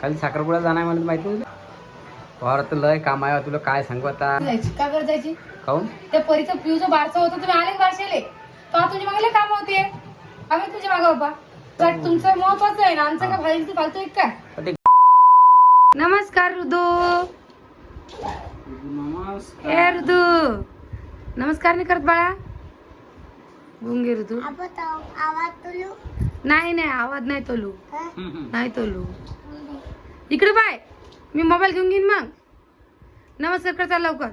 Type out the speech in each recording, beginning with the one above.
काल साखरपुडा जाणार म्हणत माहिती तुला वावरात लय काम आहे तुला काय सांगू आता? जायची का गरज जायची. काऊन? त्या परीचं पिऊचं बारसं होतं तुम्ही आलेच बारशेले. तो तुमच्या मागे काम होते. आम्ही तुझ्या मागे बाबा तर तुमचं महत्वाचं आहे ना आमचं का फालतू फालतू एक नमस्कार रुदू ए रुदू नमस्कार नाही करत बाळा गुंगे ऋतू. नाही नाही आवाज नाही तोलू नाही तोलू इकडे बाय मी मोबाईल घेऊन घेईन मग. नमस्कार करता लवकर.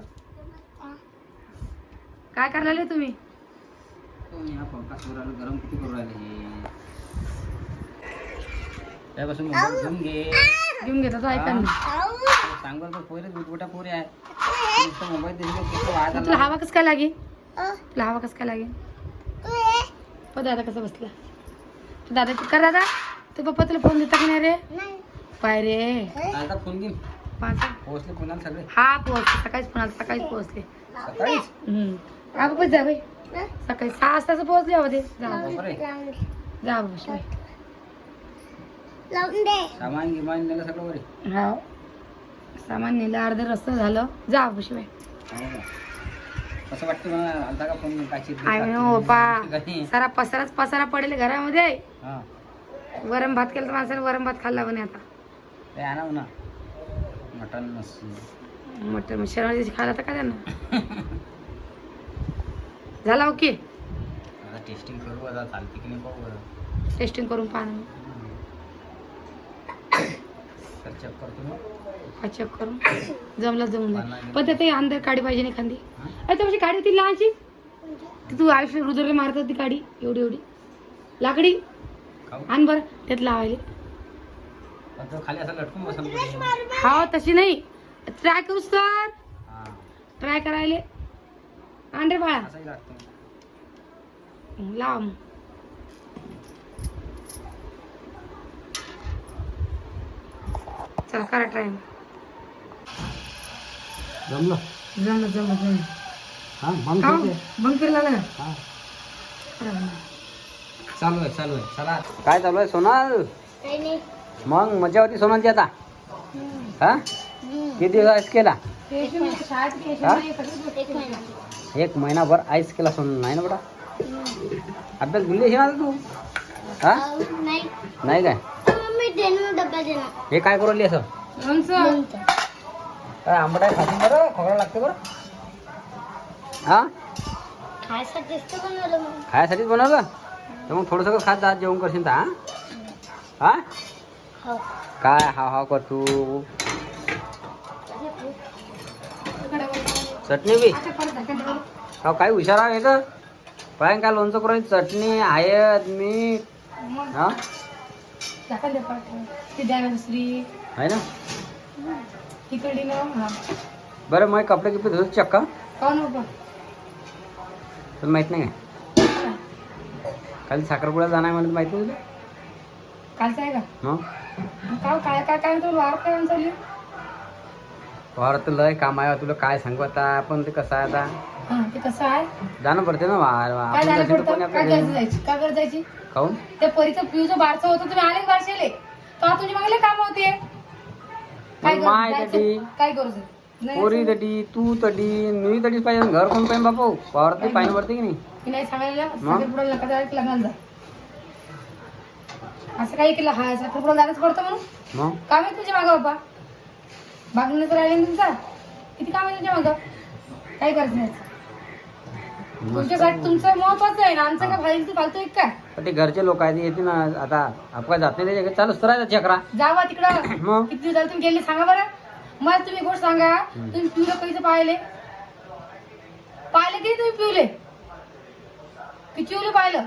काय करायला तुम्ही? गरम किती करू राहिले हे? त्यापासून मोबाईल घेऊन घे. घेऊन घेता तो ऐका ना. सांग बरं पोरे गुटगुटा पोरे आहे. नुसतं मोबाईल दिले तुला हवा कस काय लागेल? तुला हवा कस काय लागेल? प दादा कसा बसला? तू दादा कर दादा. तू पप्पा तुला फोन देता की नाही रे? पाय रे. आता फोन पाच पोहोचले पुन्हा सगळे? हा पोहोचले सकाळीच आला सकाळीच पोहोचले. सकाळीच? हम्म. हा जा बाई. सकाळी सहा वाजताच पोहोचले होते जा. जा सामान गिमान नेलं सगळं बरे हा सामान नेलं अर्ध रस्ता झालं. जा बस बाई हो? कसं वाटतं मला? आलता का फोन काची आय नो पा सारा पसाराच पसारा पडेल घरामध्ये. हा. वरण भात केलं तर माणसाने वरण भात खाल्ला म्हणे आता. ते आणा ना मटन मटन दिवशी खायला तर का त्यांना? झाला ओके? आता टेस्टिंग करू आता चालते की नाही पाहू टेस्टिंग करून पाहणं तर चेक करतो मग. चेक करून जमलं जमून जाईल पण ते अंदर काडी पाहिजे नाही खांदी? अरे तुमची गाडी होती लहानशी. ती तू आयुष्य रुद्रला मारत होती गाडी एवढी एवढी. लाकडी. आण बरं त्यात लावायला. खाली असं लटकून बसन कुठे हा तशी नाही. ट्राय करूस तर. हा. ट्राय करायला. रे बाळा. मग चला करा ट्राय जमलं? जमलं जमलं जमलं. हा मग. बंद केला ना? हा. चालू आहे चालू आहे. चला. काय चालू आहे सोनाल? मग मजा होती सोनांची आता हा? किती दिवस आईस केला? हा? एक महिनाभर आईस केला सोन नाही ना बडा अभ्यास भुलली ना तू? हा? नाही काय? हे काय करू राहिली असं? काय आंबट आहे खाती बरं खोकरा लागते बरं. हा? खायसाठीच बनवलं तर मग थोडंसं खात जा जेवण करशील तर हा? हा? काय हा हा कर तू चटणी बी? हा काय हुशार आहे तर पाय काय लोणचं करून? चटणी हळद मीठ हा? आहे ना? हा बरं मग कपडे गिपडे धुत चक्का तुला माहीत नाही काय काल साखरपुडा जाणार म्हणत माहिती तुला? कालचं आहे का? मग काय काय काय काय म्हणतो वार काय म्हणतो चालली वावरात लय काम आहे. तुला काय सांगू आता? पण ते कसं आहे आता? हा ते कसं आहे? जाणं पडते ना वार. काय आपण झालं जायचं तर कोणी पडतं? काय आपल्या गरज घरी. जायची काय गरज जायची? खाऊन त्या परीचं पिऊचं बारसं होतं तुम्ही आलेच बारशेले? तो तुमच्या मागे काम होते. काय गरज माय जायचं? तटी, काय गरज आहे? नाही पोरी जायचं? तटी तू तटी मी तटीच पाहिजे. घर कोण पाहिजे बापू? वावरात पाणी पडते की नाही? मी नाही सांगायला मग? लग्नाला जा. असं काही केलं हा साखरपुडा जायलाच पडतं म्हणून. मग? काम आहे तुझ्या मागं बाबा बागणं तर ना तुमचा. किती काम आहे तुमच्या मागं? काय गरज नाही. तुमच्यासाठी तुमचं महत्वाचं आहे ना आमचं काय फालतू फालतू एक काय? पण ते घरचे लोक आहेत येते ना आता अपघात जात नाही त्याच्या चालूच तर राहायचा चक्रा. जावा तिकडं. मग? किती दिवस झाले तुम्ही गेले सांगा बरं. मला तुम्ही गोष्ट सांगा. तुम्ही पिवलं कैसे पाहिले. पाहिले की तुम्ही पिवले की चिवले पाहिलं?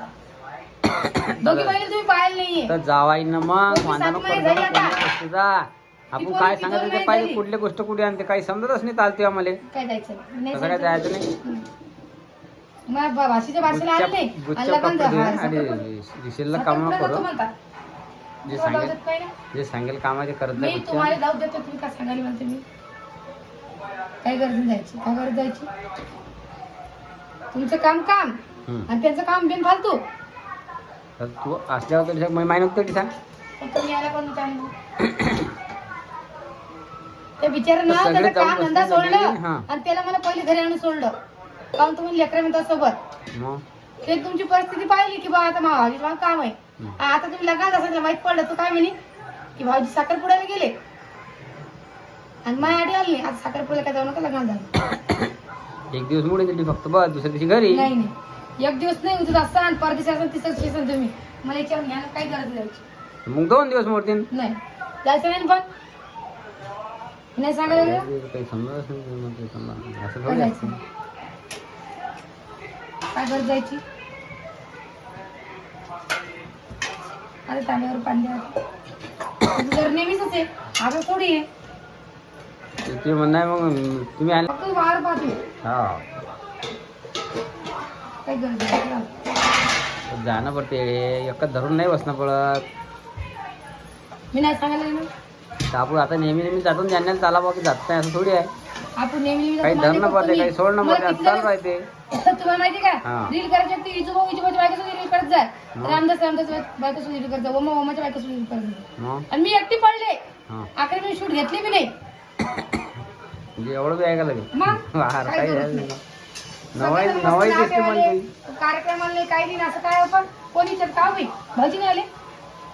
दोघी तुम्ही नाहीये तर ना मग आपण पोरगी काय दोन सांगायचं ते पाहिजे. कुठली गोष्ट कुठे आणते काही समजतच नाही चालते आम्हाला काय जायचं नाही तसं काय जायचं नाही हम्म. मग बा- भाषेच्या भाषेला आले नाही गुच्च्या आणि गुच्च्या लग्न कपडे झालं. आणि साखरपुडा- रिसेलला काम करू म्हणतात. जे तुला सांगेल ना? जे सांगेल कामाचे करत जा मी गुच्च्या. तुम्हाला जाऊ देतो तुम्ही काय सांगायला म्हणते मी काय गरज नाही जायची काय गरज जायची तुमचं काम काम हम्म. आणि त्यांचं काम बिन फालतू तर तू असल्यावर तरी सांग, मी माहिती नव्हतं तरी सांग ते बिचारा ना सगळे त्याचं धंदा सोडलं. सगळे, हा. आणि त्याला मला पहिले घरी आणून सोडलं. तुम्ही लेकरा म्हणता सोबत? मग? ते तुमची परिस्थिती पाहिली की बा आता मा भाऊजी काम आहे. हम्म. आता तुम्ही लग्नात तर माहीत पडलं. तू काय म्हणे? की भाऊजी साखरपुड्याला गेले. आणि माझ्या आडी आली नाही. आता साखरपुड्याला काय जाऊ नका लग्नात झालं एक दिवस मुळे दिली फक्त बस दुसऱ्या दिवशी घरी. नाही नाही. एक दिवस नाही असता आणि परदेशी असं दिवशी असाल तुम्ही. मला याच्यावर घ्यायला काही गरज नाही मग दोन दिवस मोडतील नाही. जायचं नाही ना पण? नाही सांगायला लागलं? काही समजत नाही मग ते समजा. असं काय जायचं गरज जायची अरे तांब्यावर पाणी घर नेहमीच आहे आता थोडी आहे? ते- ते म्हणणं आहे मग तुम्ही आले फक्त वार पाहतो. हा. गरज चला. जाणं पडते एकच धरून नाही बसणं पडत. मी नाही सांगायला. तर आपण आता नेहमी नेहमी जातो ज्यांना चाला बाकी जात नाही असं थोडी आहे. आपण नेहमी काही धरणं पडते काही मी. सोडणं पडते चालू राहते तुम्हाला माहिती का. रील करायची असते इजोबा इजोबाच्या बायकोसोबत रील करत जाय. हा. रामदास रामदास बायकोसोबत रील करत जा ओमा ओमाच्या बायकोसोबत रील करत जा आणि मी एकटी पडले. हा. आखरी मी शूट घेतली बी नाही. म्हणजे एवढं बी ऐका लगे मग? काय नवाई सगळेजण नवाई मस्त दिसते नाचेवाले, म्हणते. कार्यक्रमाला नाही काही नाही असं काय आपण? कोणी विचार का होई नाही आले.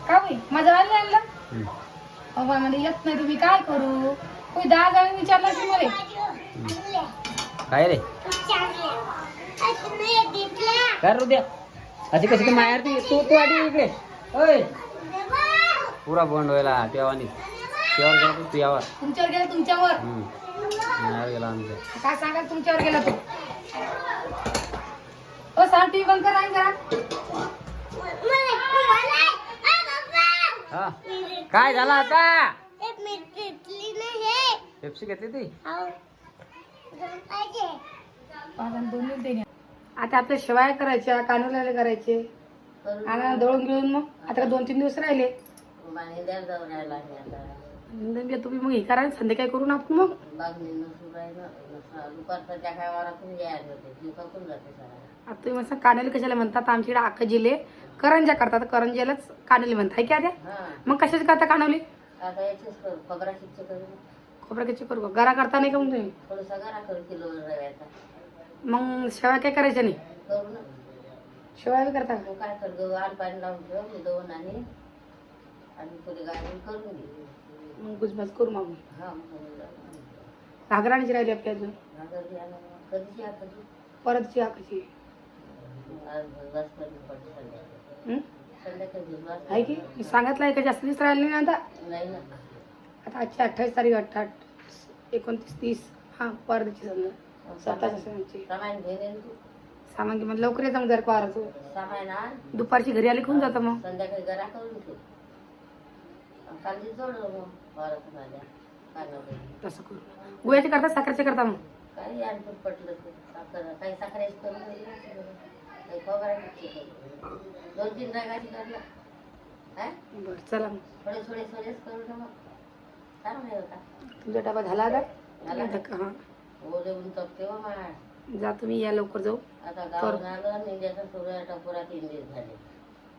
का होई माझा वाल नाही आणला? हम्म. अहो बा, म्हणजे येत नाही तुम्ही काय करू? कोणी दहा जणांनी विचारलं की मला. काय रे? काय रू द्या अशी कशी माहेर ती? तू तू आधी इकडे. ओय. पुरा बंद व्हायला तेव्हानी तेव्हा गेला तू यावर. तुमच्यावर गेला तुमच्यावर. गेला आमच्या. काय सांगाल तुमच्यावर गेला तो? ओ सांग टीव्ही बंद करा आणि करा हा. काय झालं आता? पेप्सी घेतली ती दोन मिनिटं घ्या. आता आपल्या शिवाय करायच्या कानूला करायचे. आणि दळून घेऊन मग आता दोन तीन दिवस राहिले. तुम्ही मग हे करा संध्याकाळी करून आपण मग. आता तुम्ही म्हणता कानोली कशाला म्हणतात आमच्याकडे अख्खा जिल्हे करंजा करतात करंजालाच कानोली म्हणतात काय त्या मग कशाच करता आता करू खोबरं कशी करू. गरा करता नाही का मग तुम्ही? मग शेवाय काय करायच्या नाही? शेवाय करता का? मग काय कर आण थोडी गाडी करून घे. मग गुजबाज करू मग हा मग घागराणीची राहिली आपली अजून? कधीची आ कधी परतची हा कशी? आज बस कधी पडते संध्याकाळी. हं? संध्याकाळी दिवस आहे की? मी सांगितलं आहे का जास्त दिवस राहिले नाही आता? नाही ना. आता आजची अठ्ठावीस तारीख अठ्ठाठ एकोणतीस तीस. हा परदेची समजा सत्तावीस असायची सामान घेणे तू. सामान की मग लवकर येतं मग जर पाराचं सामान आण. दुपारची घरी आली खून जातं मग. संध्याकाळी गरा करून ठेव. कांदी मग परत माझ्या कानावर तसं करू. करता साखरेचे करता मग? काही आणखी पटलं ते साखर काही साखरेची करून दिली ना काही खोबऱ्याची करू दोन तीन रंगाची करला हा? बरं चला मग. थोडे थोडे थोडेच करू ना मग. होता तुमचा डबा झाला आता? झाला. हां. ओले ऊन तपते हो जा तुम्ही या लवकर जाऊ. आता गावून आलं निंद्याचा सुरू टपुरा तीन दिवस झाले.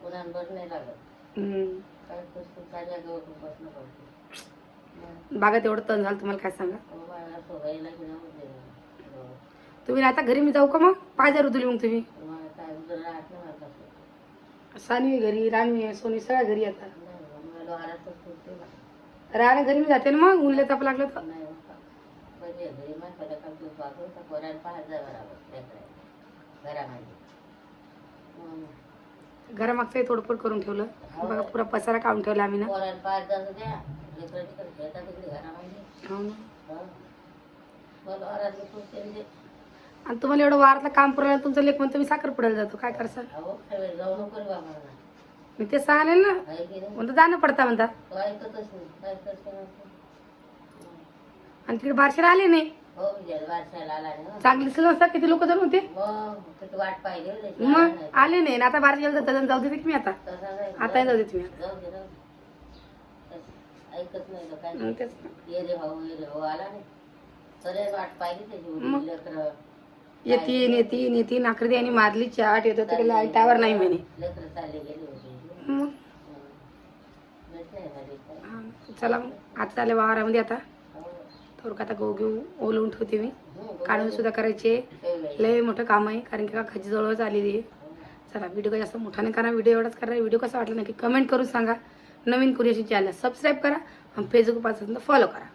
उन्हान बरं नाही लागत. काय बसणं पडते बागात एवढं तण झालं तुम्हाला काय सांगा? घेऊन होते तुम्ही आता घरी मी जाऊ का मग? पाय जर उदुली मग तुम्ही. कसं सानवी घरी रानवी सोनी सगळ्या घरी आता. राहण्या घरी मी जाते ना मग? उरले ताप लागलं तर. घरामध्ये. घरामागचंही थोडंफोड करून ठेवलं. बघा पुरा पसारा काढून ठेवला आम्ही ना. हो ना. आणि तुम्हाला एवढं वारातलं काम पुरवलं तुमचं लेख म्हणतो मी साखर पुढायला जातो. काय करसा अहो सगळे जाऊ नको रे बाबा. मला. मी ते सांगेल ना. म्हणतो जाणं पडता म्हणता. तो ऐकतच नाही काय करते मग तो? आणि तिकडे बारशेला आले नाही. हो आला. चांगली किती लोक जण होते वाट पाहिली हो. मग आला नाही. आले आणि आता बारशेला जातात आणि जाऊ देते मी आता. आता जाऊ देते मी ऐकत नाही. ये रे भाऊ ये रे भाऊ आला नाही सगळे वाट पाहिली त्याची मग? उडी लेकरं येतीन येतीन येतीन आखरी त्यांनी मारली चाट येतो तिकडे लाईटावर नाही म्हणे गेले मग चला मग आता चालले वावरामध्ये आता. तर का आता गहू घेऊ ओलवून ठेवते मी. काढून सुद्धा करायचे. लय मोठं काम आहे कारण की का खाची जवळच आलेली आहे. चला व्हिडिओ जास्त मोठा नाही करा व्हिडिओ एवढाच करा. व्हिडिओ कसा वाटला नक्की कमेंट करून सांगा. नवीन कुरियशी चॅनल सबस्क्राईब करा. आणि फेसबुकपासून फॉलो करा.